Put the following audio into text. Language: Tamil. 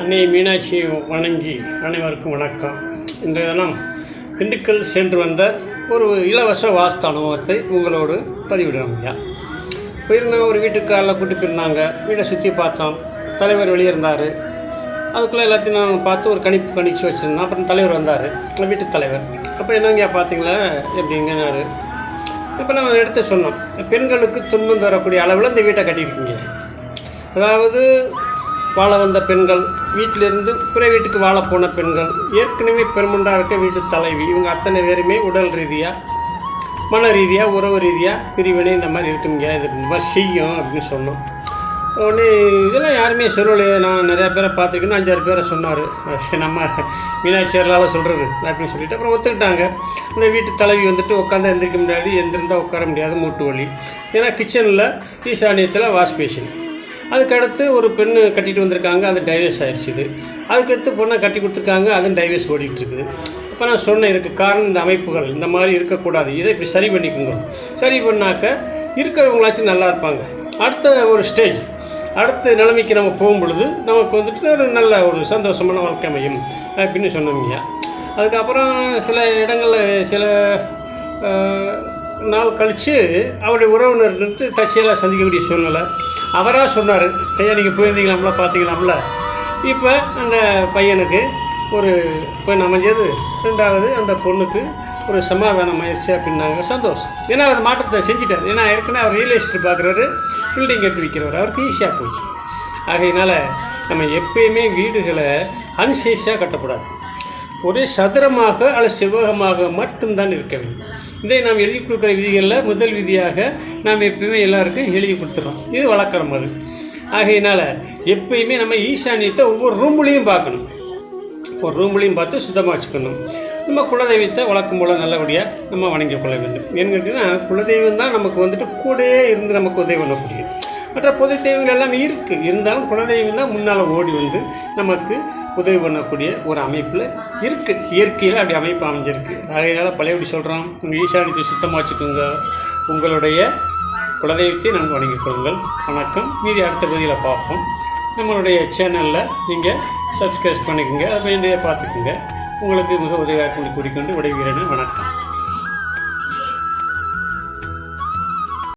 அன்னை மீனாட்சியை வணங்கி அனைவருக்கும் வணக்கம். இன்றைய தினம் திண்டுக்கல் சென்று வந்த ஒரு இலவச வாஸ்து அனுபவத்தை உங்களோடு பதிவிடுறோம் ஐயா. போயிருந்தா ஒரு வீட்டுக்காரில் கூட்டி போயிருந்தாங்க. வீடை சுற்றி பார்த்தோம். தலைவர் வெளியே இருந்தார். அதுக்குள்ளே எல்லாத்தையும் நான் பார்த்து ஒரு கணிப்பு கணிச்சு வச்சுருந்தேன் அப்புறம் தலைவர் வந்தார். வீட்டு தலைவர். அப்போ என்னங்க பார்த்தீங்களா? எப்படிங்கன்னாரு இப்போ நம்ம எடுத்து சொன்னோம். பெண்களுக்கு துன்பம் தரக்கூடிய அளவில் இந்த வீட்டை கட்டியிருக்கீங்க. அதாவது வாழ வந்த பெண்கள் வீட்டிலிருந்து பிற வீட்டுக்கு வாழ போன பெண்கள் ஏற்கனவே பெருமண்டாக இருக்க வீட்டு தலைவி இவங்க அத்தனை பேருமே உடல் ரீதியாக மன ரீதியாக உறவு ரீதியாக பிரிவினை இந்த மாதிரி இருக்குங்க இது இந்த மாதிரி செய்யும் அப்படின்னு சொன்னோம். உடனே இதெல்லாம் யாருமே சொல்லலையே. நான் நிறையா பேரை பார்த்துருக்கேன்னு அஞ்சாறு பேரை சொன்னார். நம்ம மீனாட்சி அருளால் சொல்கிறது அப்படின்னு சொல்லிட்டு அப்புறம் ஒத்துக்கிட்டாங்க. இந்த வீட்டு தலைவி வந்துட்டு உட்காந்து எந்திரிக்க முடியாது எந்திருந்தால் உட்கார முடியாது மூட்டு வலி. ஏன்னா கிச்சனில் ஈசானியத்தில் வாஷ் பேஷன் அதுக்கடுத்து ஒரு பெண்ணு கட்டிட்டு வந்திருக்காங்க அது டைவர்ஸ் ஆயிடுச்சுது அதுக்கடுத்து பொண்ணை கட்டி கொடுத்துருக்காங்க அதுவும் டைவர்ஸ் ஓடிட்டுருக்குது. அப்போ நான் சொன்னேன் இதுக்கு காரணம் இந்த அமைப்புகள் இந்த மாதிரி இருக்கக்கூடாது. இதை இப்படி சரி பண்ணிக்கோங்க. சரி பண்ணாக்க இருக்கிறவங்களாச்சும் நல்லா இருப்பாங்க. அடுத்த ஒரு ஸ்டேஜ் அடுத்த நிலைமைக்கு நம்ம போகும் பொழுது நமக்கு வந்துட்டு ஒரு நல்ல ஒரு சந்தோஷமான வாழ்க்கை அமையும் அப்படின்னு சொன்னோம்யா அதுக்கப்புறம் சில இடங்களில் சில நாள் கழித்து அவருடைய உறவினர் இருந்து தற்செயலாக சந்திக்கக்கூடிய சூழ்நிலை. அவராக சொன்னார் ஐயா நீங்கள் போயிருந்தீங்களாம்ல பார்த்தீங்களாம்ல இப்போ அந்த பையனுக்கு ஒரு பெண் அமைஞ்சது. ரெண்டாவது அந்த பொண்ணுக்கு ஒரு சமாதானம் ஆயிடுச்சு அப்படின்னாங்க. சந்தோஷம். ஏன்னா அவர் மாற்றத்தை செஞ்சிட்டார். ஏன்னா ஏற்கனவே அவர் ரியல் எஸ்டேட் பார்க்குறாரு பில்டிங் கட்டி விற்கிறவர் அவருக்கு ஈஸியாக போச்சு. ஆகையினால நம்ம எப்பயுமே வீடுகளை அன்சேஷாக கட்டக்கூடாது. ஒரே சதுரமாக அல்லது செவ்வகமாக மட்டும்தான் இருக்க வேண்டும். இதை நாம் எழுதி கொடுக்குற விதிகளில் முதல் விதியாக நாம் எப்பயுமே எல்லாருக்கும் எழுதி கொடுத்துறோம். இது வழக்கம் அது. ஆகையினால் எப்பயுமே நம்ம ஈசானியத்தை ஒவ்வொரு ரூம்லேயும் பார்க்கணும். ஒரு ரூம்லையும் பார்த்து சுத்தமாக வச்சுக்கணும். நம்ம குலதெய்வத்தை வழக்கம் போல் நல்லபடியாக நம்ம வணங்கிக் கொள்ள வேண்டும். ஏன்னு கேட்டிங்கன்னா குலதெய்வம் தான் நமக்கு வந்துட்டு கூடயே இருந்து நமக்கு உதவி பண்ணக்கூடியது. மற்ற பொது தெய்வங்கள் எல்லாமே இருக்குது இருந்தாலும் குலதெய்வம் தான் முன்னால் ஓடி வந்து நமக்கு உதவி பண்ணக்கூடிய ஒரு அமைப்பில் இருக்குது இயற்கையில் அப்படி அமைப்பு அமைஞ்சிருக்கு. அதனால் பழையபடி சொல்கிறோம் உங்கள் ஈசானியத்தை சுத்தமாக வச்சுக்கோங்க. உங்களுடைய குலதெய்வத்தை நாங்கள் வணங்கிக் கொள்ளுங்கள். வணக்கம். மீதி அடுத்த பகுதியில் பார்ப்போம். நம்மளுடைய சேனலில் நீங்கள் சப்ஸ்கிரைப் பண்ணிக்கோங்க. அதை வேண்டிய பார்த்துக்குங்க. உங்களுக்கு மிக உதவியாக கூறி கூறிக்கொண்டு விடைபெறுகிறேன். வணக்கம்.